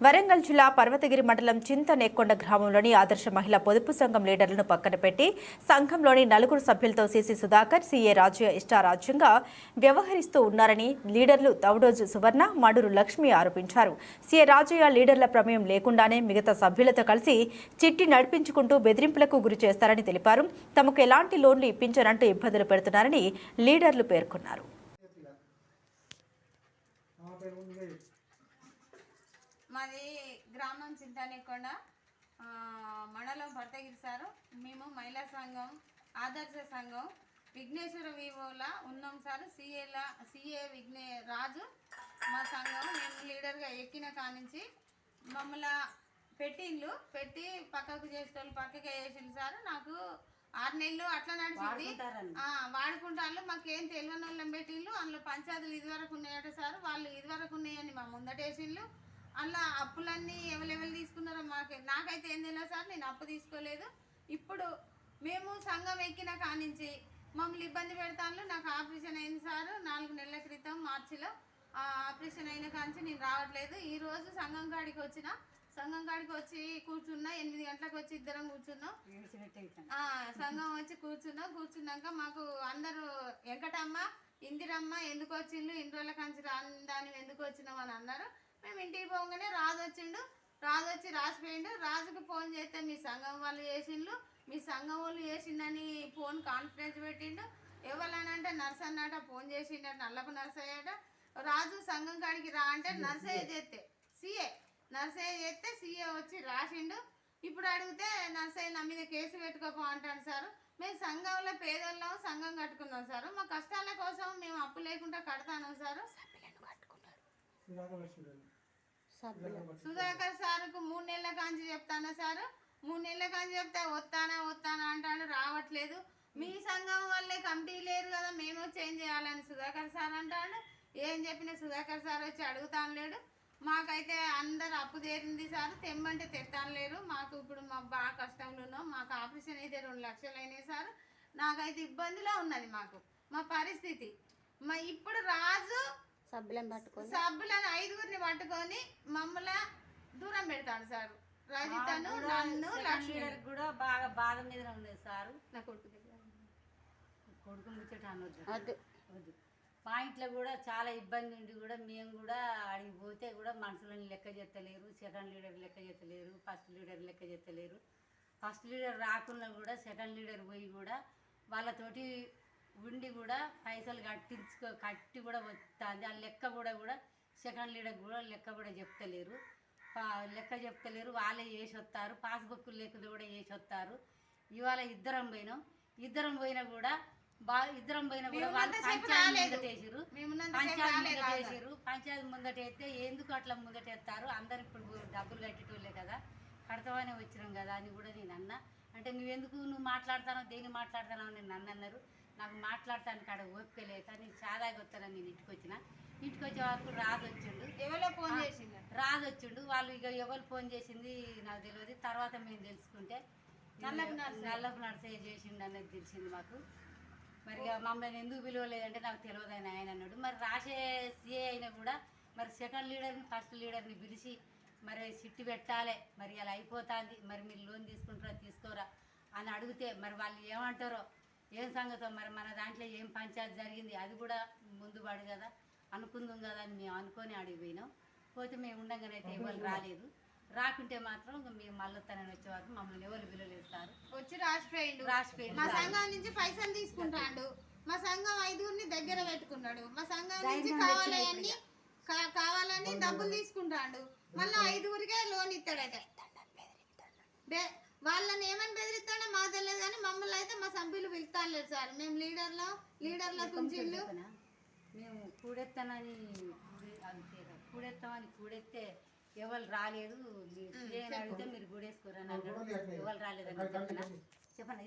వరంగల్ జిల్లా పర్వతగిరి మండలం చింతనేకొండ గ్రామంలోని ఆదర్శ మహిళా పొదుపు సంఘం లీడర్లను పక్కన పెట్టి సంఘంలోని నలుగురు సభ్యులతో సీసీ సుధాకర్ సీఏ రాజ్య ఇష్టారాజ్యంగా వ్యవహరిస్తూ ఉన్నారని లీడర్లు తవడోజు సువర్ణ మడురు లక్ష్మి ఆరోపించారు. సీఏ రాజయ్య లీడర్ల ప్రమేయం లేకుండానే మిగతా సభ్యులతో కలిసి చిట్టి నడిపించుకుంటూ బెదిరింపులకు గురి చేస్తారని తెలిపారు. తమకు ఎలాంటి లోన్లు ఇప్పించనంటూ ఇబ్బందులు పెడుతున్నారని లీడర్లు పేర్కొన్నారు. మాది గ్రామం చింతానేకొండ. మండలం భర్తగిరి సారు. మేము మహిళా సంఘం ఆదర్శ సంఘం విఘ్నేశ్వర వివోలా ఉన్నాం సార్. సిఏలా సిఏ విఘ్నే రాజు మా సంఘం. మేము లీడర్గా ఎక్కిన కానించి మమ్మల్ని పెట్టిండ్లు. పెట్టి పక్కకు చేసేటోళ్ళు పక్కకి వేసిండు సార్. నాకు ఆరు నెలలు అట్లా నడిచింది. వాడుకుంటాను మాకేం తెలియని వాళ్ళని పెట్టిండ్లు అందులో పంచాయతీలు ఇదివరకు ఉన్నాయట సార్. వాళ్ళు ఇదివరకు ఉన్నాయని మా ముందటేసిండ్లు అందులో అప్పులన్నీ ఎవరెవరు తీసుకున్నారో మాకు నాకైతే ఏం తెలియదు సార్ నేను అప్పు తీసుకోలేదు. ఇప్పుడు మేము సంఘం ఎక్కిన కానించి మమ్మల్ని ఇబ్బంది పెడతాను నాకు ఆపరేషన్ అయింది సార్. నాలుగు నెలల క్రితం మార్చిలో ఆపరేషన్ అయిన కాంచి నేను రావట్లేదు. ఈ రోజు సంఘం కాడికి వచ్చిన సంఘం కాడికి వచ్చి కూర్చున్నా. ఎనిమిది గంటలకు వచ్చి ఇద్దరం కూర్చున్నాం. సంఘం వచ్చి కూర్చున్నాం. కూర్చున్నాక మాకు అందరూ వెంకటమ్మ ఇందిరమ్మ ఎందుకు వచ్చిండు ఇన్ని రోజుల కంచి రాని ఎందుకు వచ్చినాం అని అన్నారు. మేము ఇంటికి పోగానే రాజు వచ్చిండు. రాజు వచ్చి రాసిపోయిండు. రాజుకు ఫోన్ చేస్తే మీ సంఘం వాళ్ళు చేసిండ్రు మీ సంఘం వాళ్ళు చేసిండని ఫోన్ కాన్ఫరెన్స్ పెట్టిండు. ఎవరనంటే నర్స్ అన్నట ఫోన్ చేసిండట నల్లపు నర్సయ్యట రాజు సంఘం కాడికి రా అంటే నర్సయ్య చేస్తే సీఏ. నర్సయ్య చేస్తే సీఏ వచ్చి రాసిండు. ఇప్పుడు అడిగితే నర్సయ్య నా మీద కేసు పెట్టుకోపో అంటాను సార్. మేము సంఘంలో పేదోళ్ళం సంఘం కట్టుకున్నాం సార్. మా కష్టాల కోసం మేము అప్పు లేకుండా కడతాను సార్. సుధాకర్ సార్కు మూడు నెలల కాంచి చెప్తానా సార్? మూడు నెలల కాంచి చెప్తే వస్తానా వస్తానా అంటాడు రావట్లేదు. మీ సంఘం వల్లే కమిటీ లేదు కదా మేము చేంజ్ చేయాలని సుధాకర్ సార్ అంటాడు. ఏం చెప్పినా సుధాకర్ సార్ వచ్చి అడుగుతాను లేడు. మాకైతే అందరు అప్పు తీరింది సార్ తెమ్మంటే తెస్తాను లేరు. మాకు ఇప్పుడు మా బాగా కష్టంలో ఉన్నాం. మాకు ఆపరేషన్ అయితే రెండు లక్షలు అయినాయి సార్. నాకైతే ఇబ్బందిలో ఉన్నది మాకు. మా పరిస్థితి. మా ఇప్పుడు రాజు సభ్యులను పట్టుకొని? సభ్యులను ఐదుగురిని పట్టుకొని మమ్మల్ని దూరం పెడతాడు సార్. రజితను నన్ను లక్ష్మి లీడర్ కూడా బాగా బాధ మీద ఉండేది సారు. నా కొడుకు. కొడుకు ముచ్చట అనొద్దు. వద్దు. వద్దు. పాయింట్లో కూడా చాలా ఇబ్బంది ఉండి కూడా మేము కూడా అడిగి పోతే కూడా మనుషులను లెక్క చేస్తలేరు. సెకండ్ లీడర్ లెక్క చేస్తలేరు. ఫస్ట్ లీడర్ లెక్క చేస్తలేరు. ఫస్ట్ లీడర్ రాకున్నా కూడా సెకండ్ లీడర్ పోయి కూడా వాళ్ళతోటి ఉండి కూడా పైసలు కట్టించుకో కట్టి కూడా వస్తుంది ఆ లెక్క కూడా కూడా సెకండ్ లీడర్ కూడా లెక్క కూడా చెప్తలేరు. లెక్క చెప్తలేరు. వాళ్ళే చేసి వస్తారు పాస్బుక్ లెక్కలు కూడా చేసి వస్తారు ఇవాళ ఇద్దరం పోయినాం. ఇద్దరం పోయినా కూడా బాగా ఇద్దరం పోయినా కూడా వాళ్ళు పంచాయతీ. ముందటేసిరు మేమున్నంతసేపు పంచాయతీ. ముందటేసిరు పంచాయతీ ముందటేస్తే ఎందుకు అట్లా ముందటేస్తారు అందరు ఇప్పుడు డబ్బులు కట్టేటోళ్ళే కదా. కడతామని వచ్చినాం కదా అని కూడా నేను అన్నా. అంటే నువ్వెందుకు నువ్వు మాట్లాడతానో దేని మాట్లాడతానో అని నన్ను అన్నారు. నాకు మాట్లాడటానికి ఆడ ఓపిక లేక నేను చాలా వస్తానని నేను ఇంటికి వచ్చిన ఇంటికి వచ్చే వరకు రాజు వచ్చిండు. ఎవరో ఫోన్ చేసిండు. రాజు వచ్చిండు. వాళ్ళు ఇక ఎవరు ఫోన్ చేసింది నాకు తెలియదు తర్వాత మేము తెలుసుకుంటే నల్లపు నర్సయ్య చేసిండు అనేది తెలిసింది మాకు. మరి మమ్మల్ని ఎందుకు పిలవలేదంటే నాకు తెలియదు అని ఆయన అన్నాడు. మరి రాసే సీఏ అయినా కూడా మరి సెకండ్ లీడర్ని ఫస్ట్ లీడర్ని పిలిచి మరి సిట్టి పెట్టాలి. మరి అలా అయిపోతుంది. మరి మీరు లోన్ తీసుకుంటారా తీసుకోరా అని అడిగితే మరి వాళ్ళు ఏమంటారో ఏం సంగతో? మరి మన దాంట్లో ఏం పంచాయతీ జరిగింది? అది కూడా ముందు పడు కదా అనుకుందాం కదా అని మేము అనుకొని అడిగిపోయినాం పోతే మేము ఉండగానైతే ఎవరు రాలేదు. రాకుంటే మాత్రం మేము మళ్ళీ తనని వచ్చే వరకు మమ్మల్ని ఎవరు విలువలేస్తారు వచ్చి రాసిపోయిండు. రాసిపోయిండు. మా. సంఘం నుంచి పైసలు తీసుకుంటాడు. మా సంఘం ఐదుగురిని దగ్గర పెట్టుకున్నాడు. మా సంఘం నుంచి కావాలని కావాలని డబ్బులు తీసుకుంటాడు. మళ్ళీ ఐదుగురికే లోన్ ఇస్తాడట వాళ్ళని ఏమని బెదిరిస్తాడో తెలియదు కానీ మమ్మల్ని అయితే మా సభ్యులు పిలుస్తాను సార్. మేము లీడర్లో లీడర్ల కుంచిళ్ళు? మేము కూడెత్తానని. కూడెత్తామని కూడెత్తే ఎవరు రాలేదు. అడిగితే మీరు కూడేసుకోరని అన్నాడు. ఎవరు రాలేదని చెప్పనా? చెప్పనా?